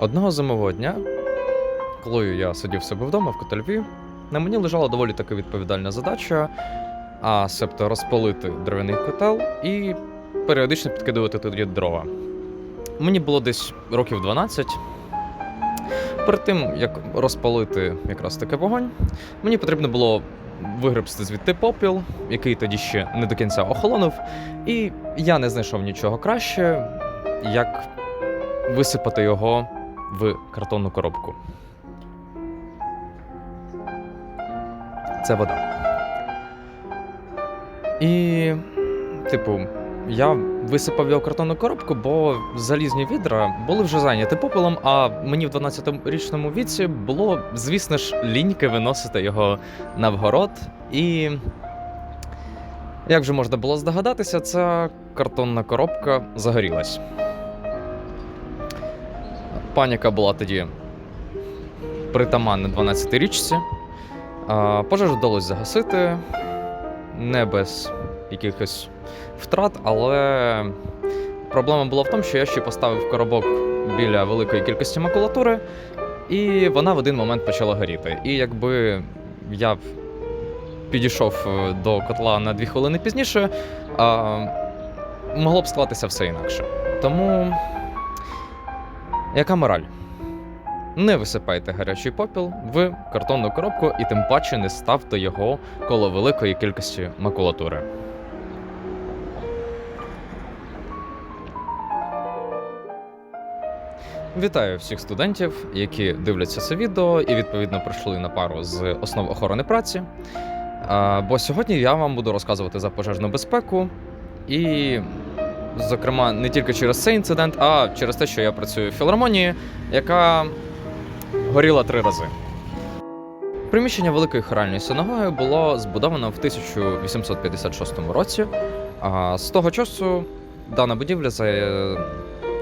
Одного зимового дня, коли я сидів себе вдома в котельві, на мені лежала доволі таки відповідальна задача, а себто розпалити дерев'яний котел і періодично підкидувати туди дрова. Мені було десь років 12. Перед тим, як розпалити якраз таки вогонь, мені потрібно було вигребсти звідти попіл, який тоді ще не до кінця охолонув, і я не знайшов нічого краще, як висипати його в картонну коробку. Це вода. І, типу, я висипав його картонну коробку, бо залізні відра були вже зайняті попелом, а мені в 12-річному віці було, звісно ж, ліньки виносити його на вгород. І. Як вже можна було здогадатися, ця картонна коробка загорілась. Паніка була тоді притаманна 12-річці. А, Пожежу вдалося загасити не без якихось втрат, але проблема була в тому, що я ще поставив коробок біля великої кількості макулатури, і вона в один момент почала горіти. І якби я підійшов е, до котла на дві хвилини пізніше, могло б склатися все інакше. Тому яка мораль? Не висипайте гарячий попіл в картонну коробку і тим паче не ставте його коло великої кількості макулатури. Вітаю всіх студентів, які дивляться це відео і відповідно прийшли на пару з основ охорони праці. Бо сьогодні я вам буду розказувати за пожежну безпеку і, зокрема, не тільки через цей інцидент, а через те, що я працюю в філармонії, яка горіла три рази. Приміщення Великої хоральної синагоги було збудовано в 1856 році. А з того часу дана будівля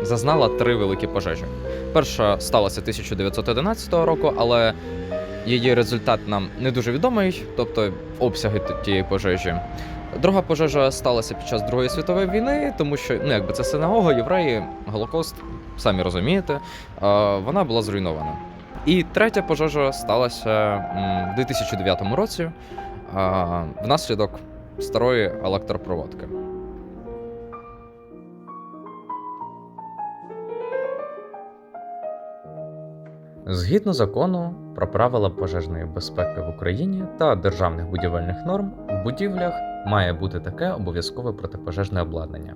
зазнала три великі пожежі. Перша сталася 1911 року, але її результат нам не дуже відомий, тобто обсяги тієї пожежі. Друга пожежа сталася під час Другої світової війни, тому що ну, якби це синагога, євреї, Голокост, самі розумієте, вона була зруйнована. І третя пожежа сталася в 2009 році внаслідок старої електропроводки. Згідно закону про правила пожежної безпеки в Україні та державних будівельних норм, в будівлях має бути таке обов'язкове протипожежне обладнання: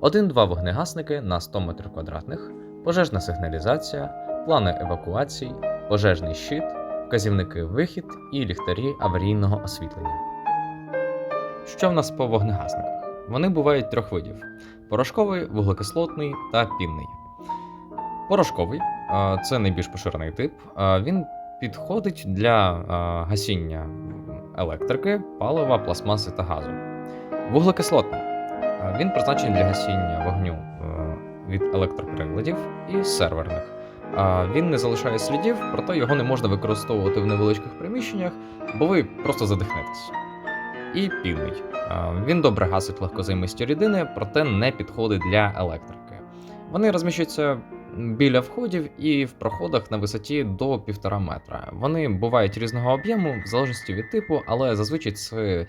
один-два вогнегасники на 100 метрів квадратних, пожежна сигналізація, плани евакуацій, пожежний щит, вказівники вихід і ліхтарі аварійного освітлення. Що в нас по вогнегасниках? Вони бувають трьох видів: порошковий, вуглекислотний та пінний. Порошковий це найбільш поширений тип. Він підходить для гасіння електрики, палива, пластмаси та газу. Вуглекислотний. Він призначений для гасіння вогню е, від електроприладів і серверних. Він не залишає слідів, проте його не можна використовувати в невеличких приміщеннях, бо ви просто задихнетесь. І пінний. Він добре гасить легкозаймисті рідини, проте не підходить для електрики. Вони розміщуються біля входів і в проходах на висоті до 1,5 метра. Вони бувають різного об'єму, в залежності від типу, але зазвичай це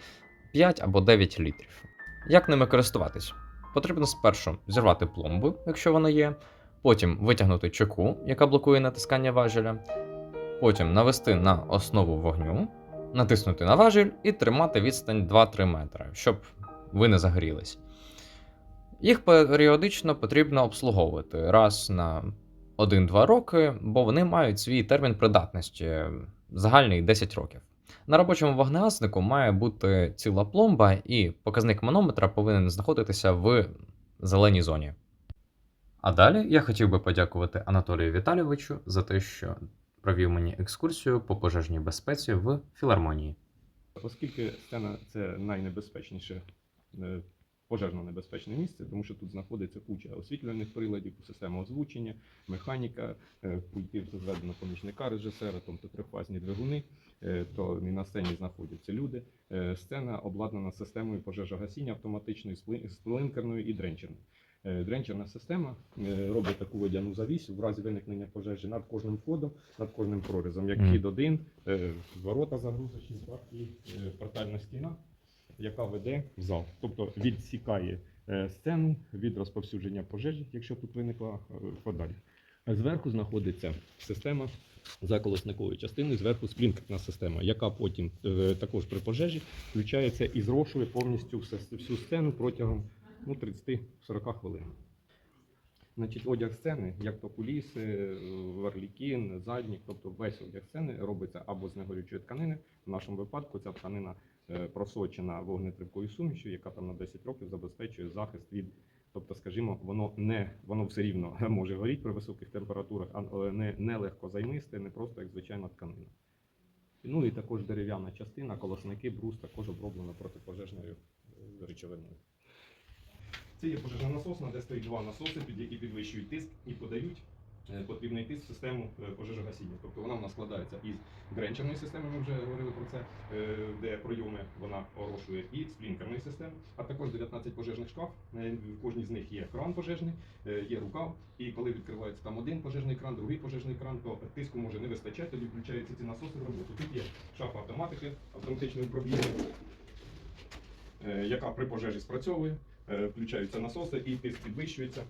5 або 9 літрів. Як ними користуватись? Потрібно спершу зірвати пломбу, якщо вона є, потім витягнути чеку, яка блокує натискання важеля, потім навести на основу вогню, натиснути на важіль і тримати відстань 2-3 метри, щоб ви не загорілись. Їх періодично потрібно обслуговувати раз на 1-2 роки, бо вони мають свій термін придатності загальний 10 років. На робочому вогнегаснику має бути ціла пломба, і показник манометра повинен знаходитися в зеленій зоні. А далі я хотів би подякувати Анатолію Віталійовичу за те, що провів мені екскурсію по пожежній безпеці в філармонії. Оскільки сцена це найнебезпечніше е, пожежно небезпечне місце, тому що тут знаходиться куча освітлювальних приладів, система озвучення, механіка, е, пультів зведено помічника режисера, тобто трьохфазні двигуни, е, то і на сцені знаходяться люди. Е, Сцена обладнана системою пожежогасіння автоматичною, з пли- з плинкерною і дренчерною. Дренчерна система робить таку водяну завісу в разі виникнення пожежі над кожним входом, над кожним прорізом, як вхід один, ворота загрузочні, так і портальна стіна, яка веде в зал. Тобто відсікає е, сцену від розповсюдження пожежі, якщо тут виникла е, подалі. Зверху знаходиться система заколосникової частини, зверху сплінкерна система, яка потім е, також при пожежі включається і зрошує повністю всю сцену протягом ну, 30-40 хвилин. Значить, одяг сцени, як то куліси, варлікін, заднік, тобто весь одяг сцени робиться або з негорючої тканини. В нашому випадку ця тканина просочена вогнетривкою сумішю, яка там на 10 років забезпечує захист від. Тобто, скажімо, воно не воно все рівно може горіти при високих температурах, але не, не легко займисте, не просто як звичайна тканина. Ну і також дерев'яна частина, колосники, брус також оброблено протипожежною е, речовиною. Це є пожежна насосна, де стоїть два насоси, під які підвищують тиск і подають е, потрібний тиск в систему е, пожежогасіння. Тобто вона в нас складається із гренчерної системи, ми вже говорили про це, е, де пройоми вона орошує, і сплінкерної системи, а також 19 пожежних шкаф. В кожній з них є кран пожежний, є рукав. І коли відкривається там один пожежний кран, другий пожежний кран, то тиску може не вистачати, тоді включаються ці насоси в роботу. Тут є шафа автоматики, автоматичної управління, яка при пожежі спрацьовує, включаються насоси і тиск підвищується.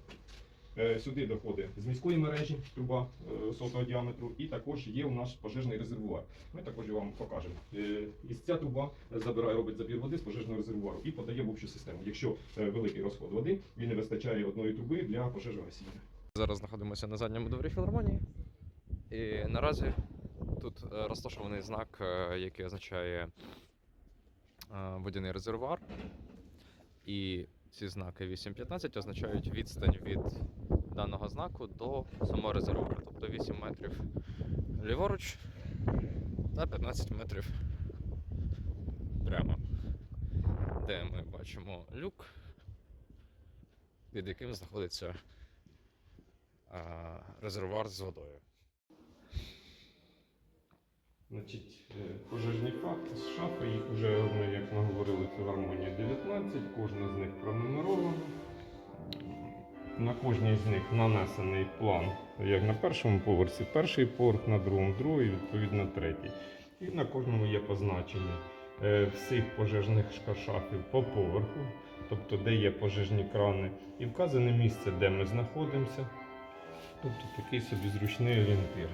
Е, Сюди доходить з міської мережі труба е, сотого діаметру, і також є у нас пожежний резервуар. Ми також вам покажемо. Е, І ця труба забирає, робить забір води з пожежного резервуару і подає в общу систему. Якщо великий розход води, він не вистачає одної труби для пожежогасіння. Зараз знаходимося на задньому дворі філармонії. І наразі тут розташований знак, який означає водяний резервуар. І ці знаки 8.15 означають відстань від даного знаку до самого резервуару. Тобто 8 метрів ліворуч та 15 метрів прямо. Де ми бачимо люк, під яким знаходиться резервуар з водою. Значить, е, пожежні факти з шафи, їх вже як ми говорили, філармонія 19, кожна з них пронумерована. На кожній з них нанесений план, як на першому поверсі, перший поверх, на другому, другий, відповідно, третій. І на кожному є позначення е, всіх пожежних шафів по поверху, тобто де є пожежні крани, і вказане місце, де ми знаходимося. Тобто такий собі зручний орієнтир.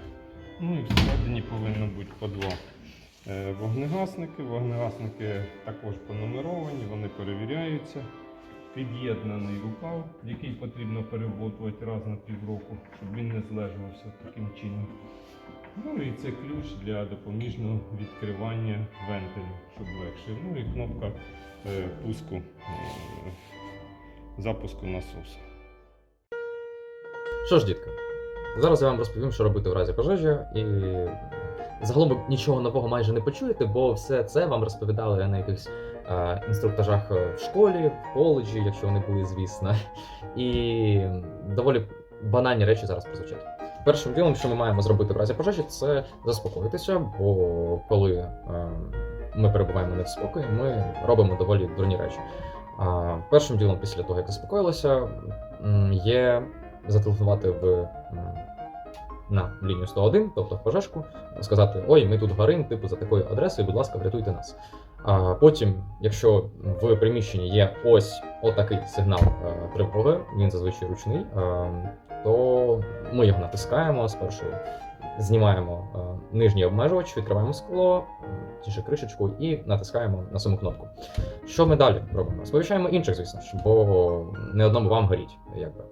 Ну і всередині повинно бути по два е, вогнегасники. Вогнегасники також понумеровані, вони перевіряються. Під'єднаний рукав, який потрібно перемотувати раз на півроку, щоб він не злежувався таким чином. Ну і це ключ для допоміжного відкривання вентилю, щоб легше. Ну і кнопка е, пуску, е, запуску насосу. Що ж, дітки, зараз я вам розповім, що робити в разі пожежі, і загалом нічого нового майже не почуєте, бо все це вам розповідали на якихось е, інструктажах е, в школі, в коледжі, якщо вони були, звісно. І доволі банальні речі зараз прозвучать. Першим ділом, що ми маємо зробити в разі пожежі, це заспокоїтися, бо коли е, ми перебуваємо не в спокої, ми робимо доволі дурні речі. А, першим ділом, після того, як заспокоїлися, є зателефонувати в на лінію 101, тобто в пожежку, сказати: Ой, ми тут горим, типу, за такою адресою, будь ласка, врятуйте нас. А потім, якщо в приміщенні є ось отакий сигнал е, тривоги, він зазвичай ручний, е, то ми його натискаємо спершу. Знімаємо е, нижній обмежувач, відкриваємо скло, тіше кришечку і натискаємо на саму кнопку. Що ми далі робимо? Сповіщаємо інших, звісно ж, бо не одному вам горіть, якби.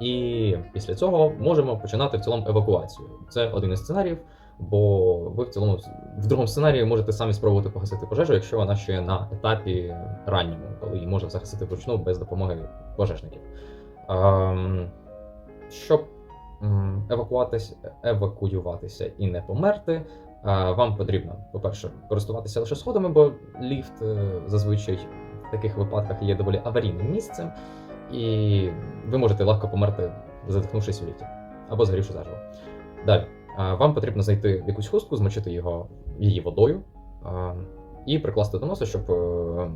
І після цього можемо починати в цілому евакуацію. Це один із сценаріїв, бо ви в цілому в другому сценарії можете самі спробувати погасити пожежу, якщо вона ще на етапі ранньому, коли її можна загасити вручну без допомоги пожежників. Ем, щоб м, евакуатись, евакуюватися і не померти, е, вам потрібно, по-перше, користуватися лише сходами, бо ліфт е, зазвичай в таких випадках є доволі аварійним місцем, і ви можете легко померти, задихнувшись у ліфті або згорівши заживо. Далі, вам потрібно знайти якусь хустку, змочити його її водою і прикласти до носа, щоб е,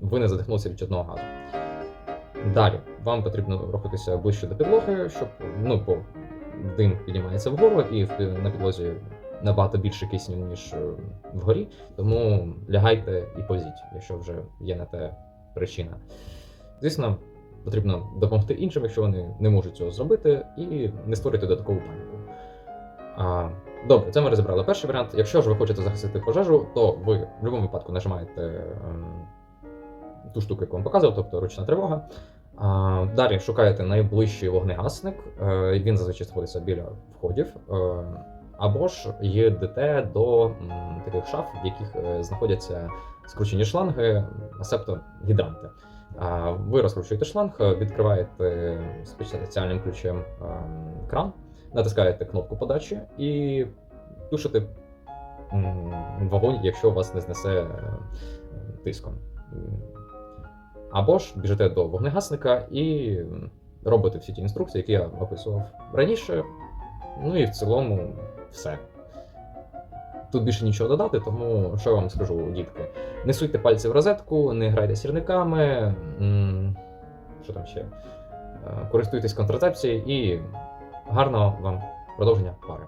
ви не задихнулися від чадного газу. Далі, вам потрібно рухатися ближче до підлоги, щоб ну, бо дим піднімається вгору, і на підлозі набагато більше кисню, ніж е, вгорі. Тому лягайте і позіть, якщо вже є на те причина. Звісно, потрібно допомогти іншим, якщо вони не можуть цього зробити, і не створюйте додаткову паніку. А, добре, це ми розібрали перший варіант. Якщо ж ви хочете захистити пожежу, то ви в будь-якому випадку нажимаєте ем, ту штуку, яку вам показував, тобто ручна тривога. А, далі шукаєте найближчий вогнегасник. Е, він зазвичай знаходиться біля входів. Е, або ж їдете до м, таких шаф, в яких е, знаходяться скручені шланги, себто гідранти. Ви розкручуєте шланг, відкриваєте спеціальним ключем ем, кран, натискаєте кнопку подачі і тушите м, вогонь, якщо вас не знесе е, тиском. Або ж біжите до вогнегасника і робите всі ті інструкції, які я описував раніше. Ну і в цілому все. Тут більше нічого додати, тому що я вам скажу, дітки. Не суйте пальці в розетку, не грайте сірниками. Що там ще? Е, Користуйтесь контрацепцією і гарного вам продовження пари.